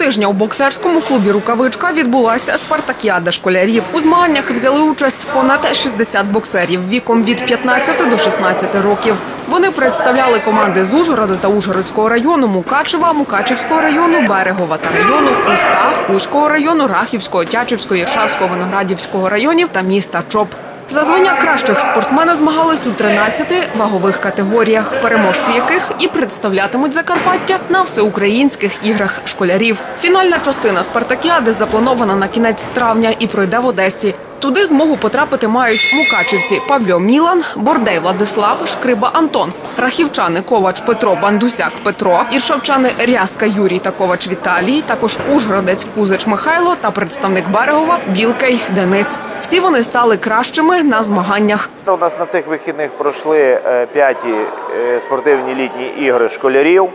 тижня у боксерському клубі Рукавичка відбулася спартакіада школярів. У змаганнях взяли участь понад 60 боксерів віком від 15 до 16 років. Вони представляли команди з Ужгорода та Ужгородського району, Мукачева, Мукачевського району, Берегова та району, Хуста, Хуського району, Рахівського, Тячівського, Іршавського, Виноградівського районів та міста Чоп. За звання кращих спортсмени змагались у 13 вагових категоріях, переможці яких і представлятимуть Закарпаття на всеукраїнських іграх школярів. Фінальна частина спартакіади запланована на кінець травня і пройде в Одесі. Туди змогу потрапити мають мукачівці Павло Мілан, Бордей Владислав, Шкриба Антон, рахівчани Ковач Петро, Бандусяк Петро, іршавчани Рязка Юрій та Ковач Віталій, також Ужгородець Кузич Михайло та представник Берегова Білкей Денис. Всі вони стали кращими на змаганнях. У нас на цих вихідних пройшли е, п'яті е, спортивні літні ігри школярів,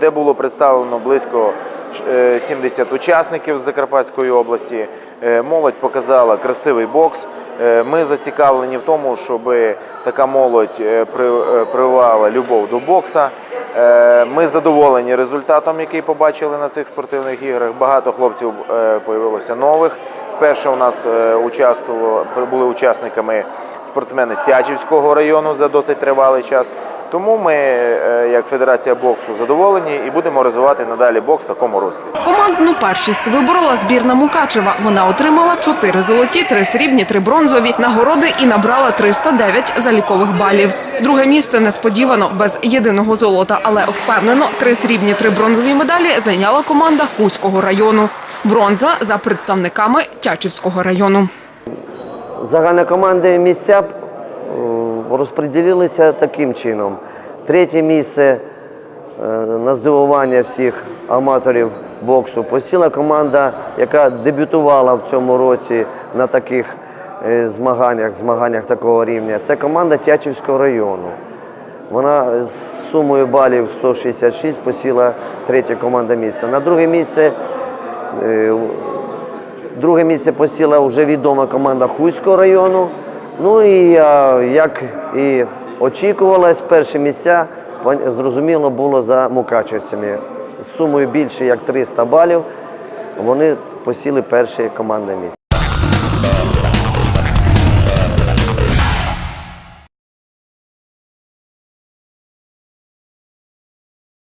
де було представлено близько е, 70 учасників з Закарпатської області. Е, Молодь показала красивий бокс. Е, Ми зацікавлені в тому, щоб така молодь е, е, прививала любов до бокса. Е, Ми задоволені результатом, який побачили на цих спортивних іграх. Багато хлопців е, появилося нових. Вперше у нас е, участвували, були учасниками спортсмени з Тячівського району за досить тривалий час. Тому ми, е, як Федерація боксу, задоволені і будемо розвивати надалі бокс в такому руслі. Командну першість виборола збірна Мукачева. Вона отримала 4 золоті, 3 срібні, 3 бронзові нагороди і набрала 309 залікових балів. Друге місце несподівано без єдиного золота, але впевнено, 3 срібні, 3 бронзові медалі зайняла команда Хуського району. Бронза за представниками Тячівського району. Загальнокомандні місця е, розподілилися таким чином. Третє місце е, на здивування всіх аматорів боксу посіла команда, яка дебютувала в цьому році на таких е, змаганнях, змаганнях такого рівня. Це команда Тячівського району. Вона з сумою балів 166 посіла третє команда місце. На друге місце е, Друге місце посіла вже відома команда Хуського району. Ну і як і очікувалось, перші місця зрозуміло було за мукачевцями. З сумою більше як 300 балів вони посіли перше командне місце.